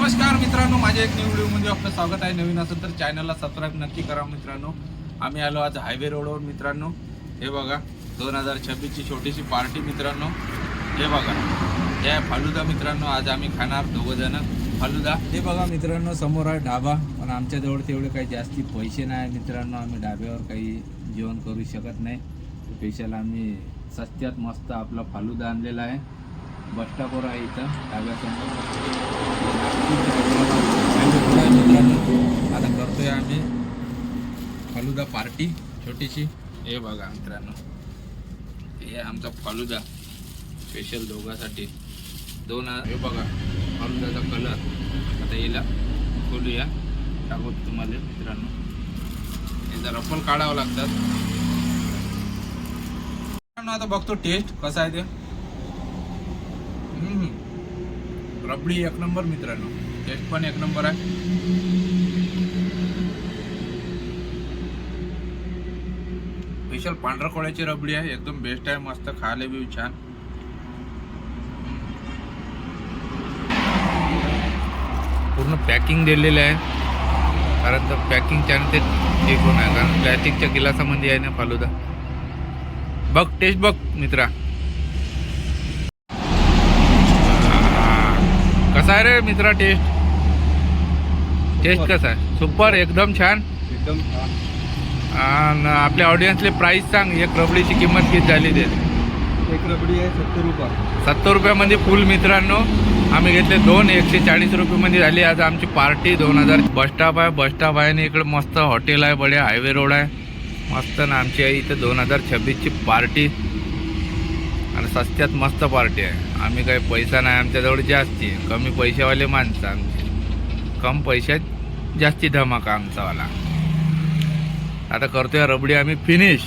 नमस्कार मित्रांनो माझ्या एक न्यू म्हणजे आपलं स्वागत आहे. नवीन असेल तर चॅनलला सबस्क्राईब नक्की करा मित्रांनो. आम्ही आलो आज हायवे रोडवर मित्रांनो. हे बघा दोन हजार छब्बीसची छोटीशी पार्टी मित्रांनो. हे बघा. हे आहे फालुदा मित्रांनो आज आम्ही खाणार दोघं जण. फालुदा. हे बघा मित्रांनो समोर आहे ढाबा. पण आमच्याजवळ तेवढे काही जास्ती पैसे नाही मित्रांनो. आम्ही ढाब्यावर काही जेवण करू शकत नाही. स्पेशल आम्ही सस्त्यात मस्त आपला फालुदा आणलेला आहे. बस स्टॉपवर आहे इथं डाव्यासमोर मित्रांनो आता करतोय आम्ही फालुदा पार्टी छोटीशी. हे बघा मित्रांनो हे आमचा फालुदा स्पेशल दोघासाठी. दोन हे बघा फालुदाचा कलर आता याला खोलूया. टाकू तुम्हाला मित्रांनो. याचा रफल काढावं लागतात. मित्रांनो, आता बघतो टेस्ट कसा आहे ते. रबडी एक नंबर मित्रांनो. टेस्ट पण एक नंबर आहे. स्पेशल पांढरा कोळ्याची रबडी आहे. एकदम बेस्ट आहे. मस्त खायला बी छान. पूर्ण पॅकिंग दिलेलं आहे. कारण तर पॅकिंग छान ते ठीक होणार कारण प्लॅस्टिकच्या गिलासामध्ये आहे ना फालुदा. बघ टेस्ट बघ मित्रा. कसा आहे रे मित्रा टेस्ट टेस्ट कसा आहे? सुपर एकदम छान. एकदम छान. आणि आपल्या ऑडियन्सले प्राइस सांग एक रबडीची किंमत किती झाली ते? एक रबडी आहे सत्तर रुपये. सत्तर रुपयामध्ये फुल मित्रांनो आम्ही घेतले दोन एकशे चाळीस रुपयामध्ये झाली. आज आमची पार्टी दोन हजार बस स्टॉप आहे बस स्टॉप आहे आणि इकडे मस्त हॉटेल आहे बडे हायवे रोड आहे. मस्त ना आमची आहे इथं दोन हजार छब्बीसची पार्टी आणि सस्त्यात मस्त पार्टी आहे. आम्ही काही पैसा नाही आमच्याजवळ जास्ती कमी पैशावाले माणसं आमची. कम पैशात जास्ती धमाका आमचावाला आता करतोय रबडी आम्ही फिनिश